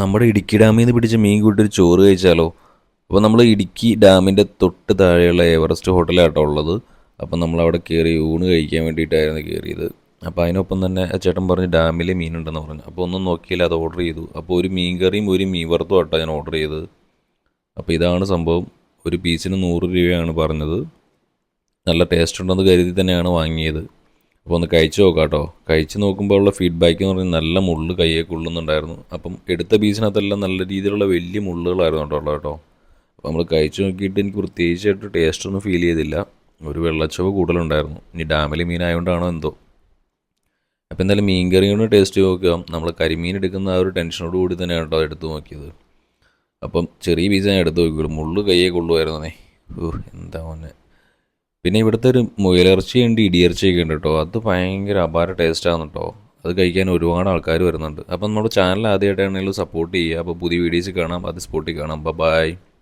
നമ്മുടെ ഇടുക്കി ഡാമിൽ നിന്ന് പിടിച്ച മീൻ കൂട്ടി ചോറ് കഴിച്ചാലോ? അപ്പോൾ നമ്മൾ ഇടുക്കി ഡാമിന്റെ തൊട്ട് താഴെയുള്ള എവറസ്റ്റ് ഹോട്ടലാട്ടോ ഉള്ളത്. അപ്പം നമ്മൾ അവിടെ കയറി ഊണ് കഴിക്കാൻ വേണ്ടിയിട്ടായിരുന്നു കയറിയത് അപ്പോൾ അതിനൊപ്പം തന്നെ ചേട്ടൻ പറഞ്ഞ് ഡാമിൽ മീനുണ്ടെന്ന് പറഞ്ഞു. അപ്പോൾ ഒന്നും നോക്കിയില്ല അത് ഓർഡർ ചെയ്തു. അപ്പോൾ ഒരു മീൻ കറിയും ഒരു മീൻ വറുത്തും ആട്ടോ ഞാൻ ഓർഡർ ചെയ്തത്. അപ്പോൾ ഇതാണ് സംഭവം. ഒരു പീസിന് നൂറ് രൂപയാണ് പറഞ്ഞത്. നല്ല ടേസ്റ്റ് ഉണ്ടെന്ന് കരുതി തന്നെയാണ് വാങ്ങിയത്. അപ്പോൾ ഒന്ന് കഴിച്ച് നോക്കാം കേട്ടോ കഴിച്ച് നോക്കുമ്പോൾ ഉള്ള ഫീഡ്ബാക്ക് എന്ന് പറഞ്ഞാൽ നല്ല മുള്ള് കയ്യെ കൊള്ളുന്നുണ്ടായിരുന്നു. അപ്പം എടുത്ത പീസിനകത്തെല്ലാം നല്ല രീതിയിലുള്ള വലിയ മുള്ളുകളായിരുന്നു കേട്ടോ ഉള്ളത് കേട്ടോ. അപ്പോൾ നമ്മൾ കഴിച്ച് നോക്കിയിട്ട് എനിക്ക് പ്രത്യേകിച്ചായിട്ട് ടേസ്റ്റ് ഒന്നും ഫീൽ ചെയ്തില്ല. ഒരു വെള്ളച്ചവ് കൂടുതലുണ്ടായിരുന്നു. ഇനി ഡാമിലെ മീനായതുകൊണ്ടാണോ എന്തോ. അപ്പോൾ എന്തായാലും മീൻ കറി കൊണ്ട് ടേസ്റ്റ് നോക്കുക നമ്മൾ കരിമീൻ എടുക്കുന്ന ആ ഒരു ടെൻഷനോട് കൂടി തന്നെയാണ് കേട്ടോ എടുത്ത് നോക്കിയത്. അപ്പം ചെറിയ പീസ് ഞാൻ എടുത്ത് നോക്കിയുള്ളൂ മുള്ള് കയ്യെ കൊള്ളുമായിരുന്നേ. ഓ എന്താ മോനെ. പിന്നെ ഇവിടുത്തെ ഒരു മുയലിറച്ചിയുണ്ട് ഇടിയിറച്ചിയൊക്കെ ഉണ്ട് കേട്ടോ. അത് ഭയങ്കര അപാര ടേസ്റ്റാണ് കേട്ടോ. അത് കഴിക്കാൻ ഒരുപാട് ആൾക്കാർ വരുന്നുണ്ട്. അപ്പം നമ്മുടെ ചാനൽ ആദ്യമായിട്ടാണെങ്കിലും സപ്പോർട്ട് ചെയ്യുക. അപ്പോൾ പുതിയ വീഡിയോസ് കാണാം. അത് സ്പോട്ടിൽ കാണാം. ബൈ